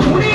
2020.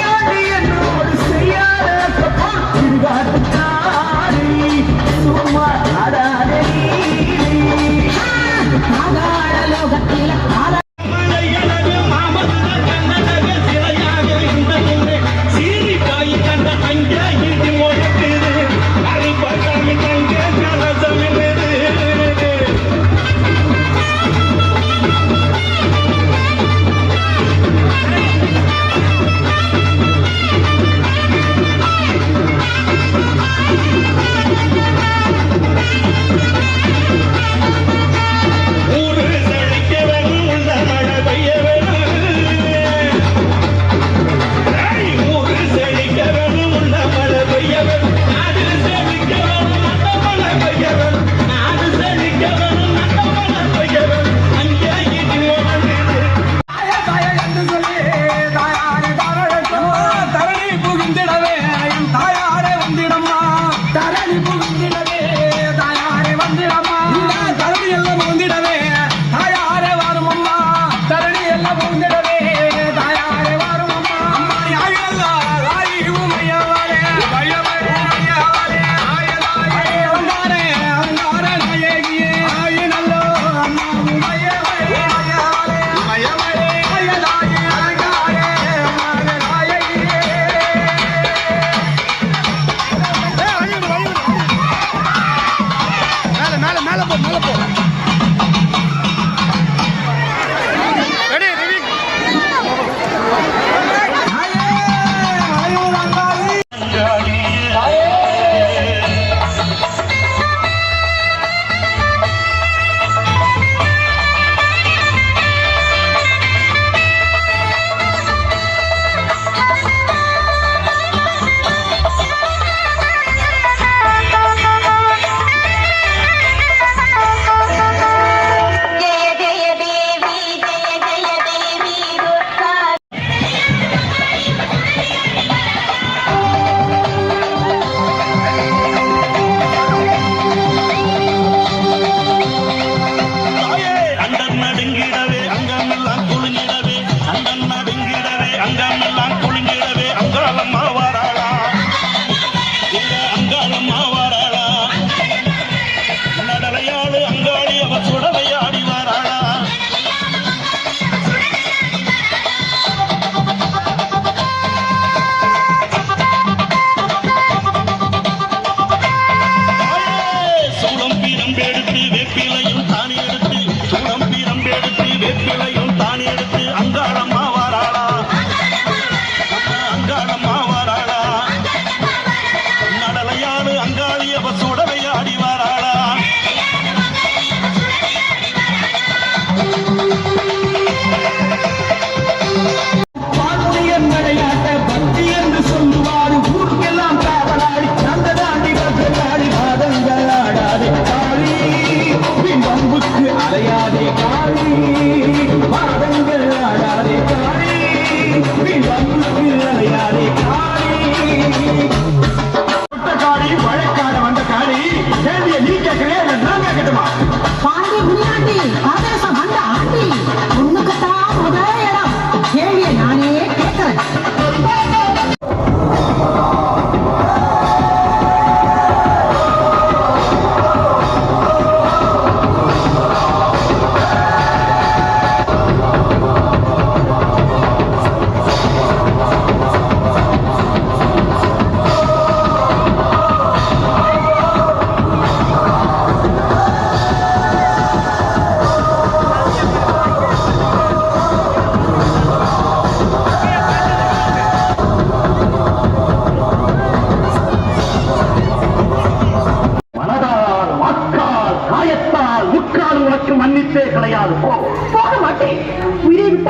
ചൂട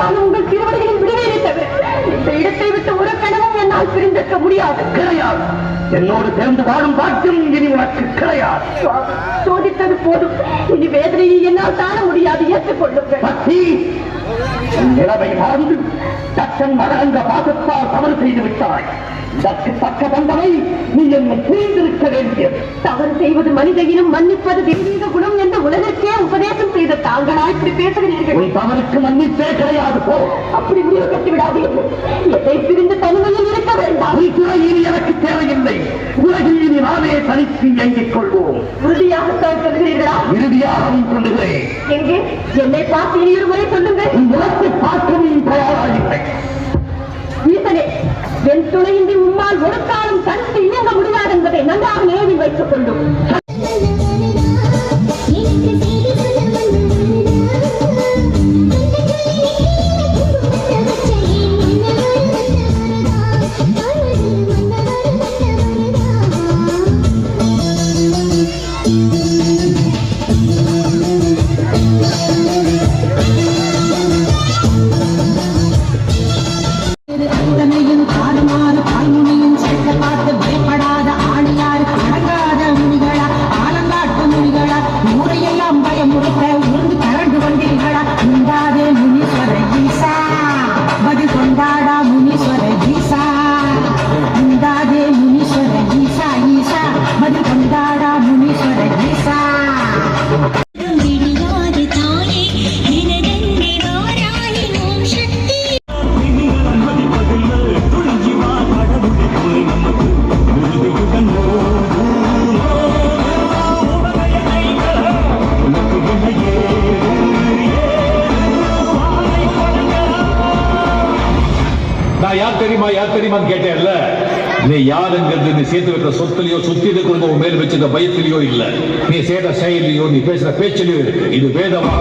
நான் உங்கள் திருவடிகளில் விடுவேனே இந்த இடத்தை விட்டு ஒரு கனவும் என்னால் பிரிந்திருக்க முடியாது. கிடையாது. என்னோடு சேர்ந்து வாழும் பாக்கியம் இனி உனக்கு கிடையாது. சோதித்தது போதும். இனி வேதனையை என்னால் தாழ முடியாது. ஏற்றுக்கொள்ளுங்கள். பக்தி நிலவை வாழ்ந்து தச்சன் மறந்த பாகத்தால் தவறு செய்து விட்டாய். இதற்கு தக்க தந்தவை நீ என்னை புரிந்திருக்க வேண்டியது தவறு செய்வது மனித இனம் மன்னிப்பது தெய்வீக குணம் என்று உலகத்தே உபதேசம் செய்த தாங்களா இப்படி பேசுகிறீர்கள். உன் தவறுக்கு மன்னிப்பே கிடையாது போ. அப்படி முடிவு கட்டி விடாதீர்கள். எதை பிரிந்து தனிமையில் இருக்க வேண்டாம். இனி எனக்கு தேவையில்லை. உலகில் இனி நாமே தனித்து இயங்கிக் கொள்வோம். உறுதியாகத்தான் சொல்கிறீர்களா? இறுதியாகவும் சொல்லுகிறேன். எங்கே? என்னை பார்த்து இனியொரு முறை சொல்லுங்கள். உன் முகத்தை பார்க்க நீ தயாராகிவிட்டேன் ஈசனே வெண்துணையின்றி உம்மால் ஒடுக்காலும் கருத்து நான் யார் தெரியுமா யார் தெரியுமான்னு கேட்டேன்ல? நீ யாருங்கிறது நீ சேர்த்து வைக்கிற சொத்துலயோ சுத்தி இருக்கிறவங்க உன் மேல் வச்சிருக்க பயத்திலையோ இல்ல. நீ செய்யற செயலியோ நீ பேசுற பேச்சிலையோ இருக்கு இது வேதமா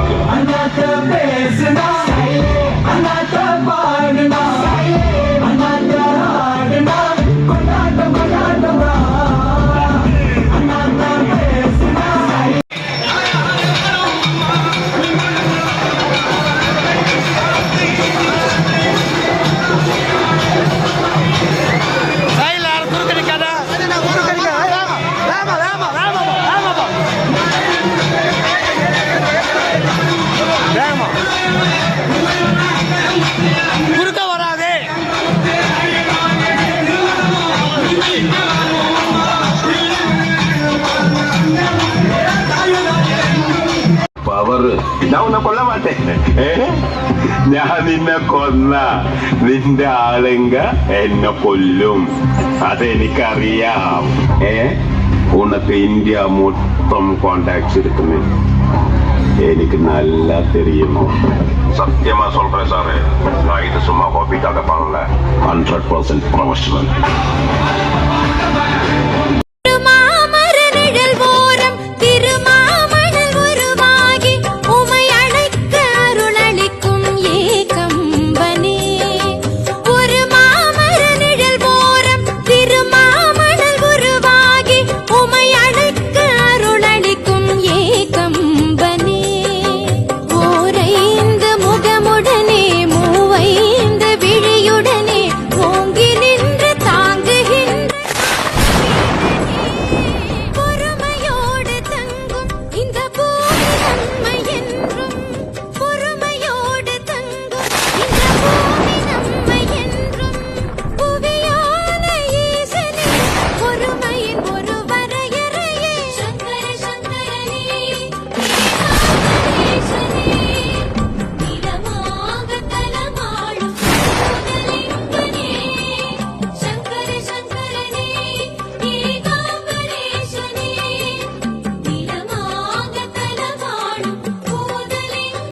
ഞാൻ ഉന്നെ കൊല്ലാൻ മാട്ടേ ഏ? ഞാൻ നിന്നെ കൊന്ന നിന്റെ ആളുങ്ക എന്നെ കൊല്ലും അതെനിക്കറിയാം ഏ ഉനക്ക് ഇന്ത്യ മൊത്തം കോണ്ടാക്ട്സ് എടുക്കുന്നേ എനിക്ക് നല്ല தெரியுமோ சத்தியமா சொல்றேன் சாரு நான் இது சும்மா ஹாபிக்காக பண்ணல ஹண்ட்ரட் பர்சன்ட் ப்ரொஃபஷனல்